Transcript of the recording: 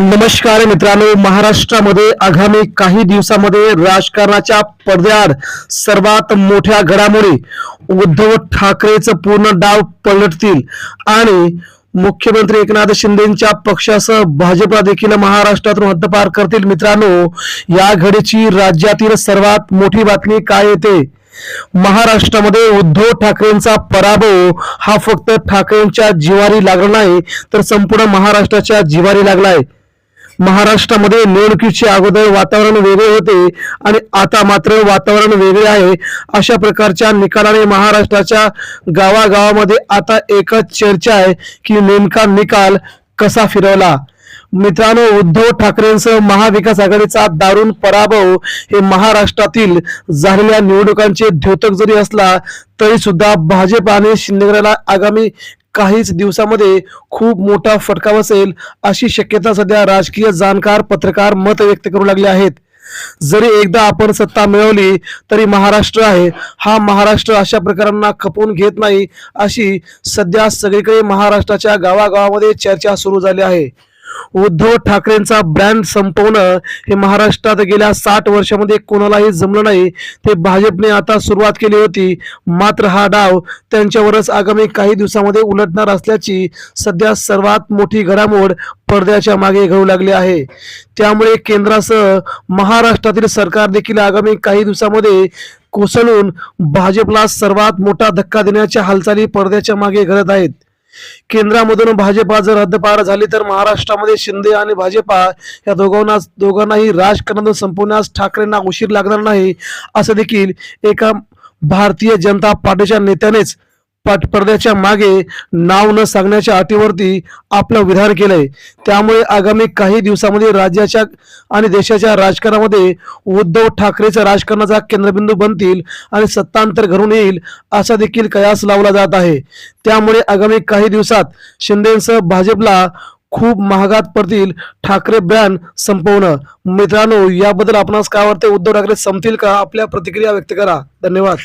नमस्कार मित्रांनो महाराष्ट्रामध्ये आगामी काही दिवसामध्ये राजकारणाच्या पडद्याआड सर्वात मोठ्या घडामोडी उद्धव ठाकरेचं पूर्ण डाव पलटतील आणि मुख्यमंत्री एकनाथ शिंदेच्या पक्षासह भाजपला देखील महाराष्ट्रातून हद्दपार करतील. मित्रांनो या घडीची राज्यातील सर्वात मोठी बातमी काय येते? महाराष्ट्रामध्ये उद्धव ठाकरेंचा पराभव हा फक्त ठाकरेंच्या जिवारी लागला नाही तर संपूर्ण महाराष्ट्राच्या जिवारी लागलाय महाराष्ट्रामध्ये निवडणुकीचे अगोदर वातावरण वेगळे होते आणि आता मात्र वातावरण वेगळे आहे. अशा प्रकारच्या निकालाने महाराष्ट्राच्या गावागावामध्ये आता एकच चर्चा आहे की नेमका निकाल कसा फिरवला? मित्रांनो उद्धव ठाकरेंसह महाविकास आघाडीचा दारुण पराभव हे महाराष्ट्रातील झालेल्या निवडणुकांचे द्योतक जरी असला तरी सुद्धा भाजप आणि शिंदेगडाला आगामी काहीच दिवसामध्ये खूप मोठा फटका बसेल अशी शक्यता सध्या राजकीय जाणकार पत्रकार मत व्यक्त करू लागले आहेत. जरी एकदा आपण सत्ता मिळवली तरी महाराष्ट्र आहे. हा महाराष्ट्र अशा प्रकारांना खपवून घेत नाही अशी सध्या सगळीकडे महाराष्ट्राच्या गावागावामध्ये चर्चा सुरू झाली आहे. उद्धव ठाकरेंचा ब्रँड संपवणं हे महाराष्ट्रात गेल्या साठ वर्षामध्ये कोणालाही जमलं नाही. ते भाजपने आता सुरुवात केली होती. मात्र हा डाव त्यांच्यावरच आगामी काही दिवसामध्ये उलटणार असल्याची सध्या सर्वात मोठी घडामोड पडद्याच्या मागे घडू लागली आहे. त्यामुळे केंद्रासह महाराष्ट्रातील सरकार देखील आगामी काही दिवसामध्ये कोसळून भाजपला सर्वात मोठा धक्का देण्याच्या हालचाली पडद्याच्या मागे घडत आहेत. केंद्रामधून भाजपा जर हद्दपार झाली तर महाराष्ट्रामध्ये शिंदे आणि भाजपा या दोघांना दोघांनाही राजकारणातून संपवण्यास ठाकरेंना उशीर लागणार नाही असं देखील एका भारतीय जनता पार्टीच्या नेत्यानेच पडद्याच्या मागे नाव न सांगण्याच्या अटीवरती आपलं विधान केलंय. त्यामुळे आगामी काही दिवसामध्ये राज्याच्या आणि देशाच्या राजकारणामध्ये उद्धव ठाकरेच्या राजकारणाचा केंद्रबिंदू बनतील आणि सत्तांतर घडून येईल असा देखील कयास लावला जात आहे. त्यामुळे आगामी काही दिवसात शिंदेसह भाजपला खूप महागात पडतील ठाकरे ब्रँड संपवणं. मित्रांनो याबद्दल आपणास काय वाटते उद्धव ठाकरे संपतील का? आपल्या प्रतिक्रिया व्यक्त करा. धन्यवाद.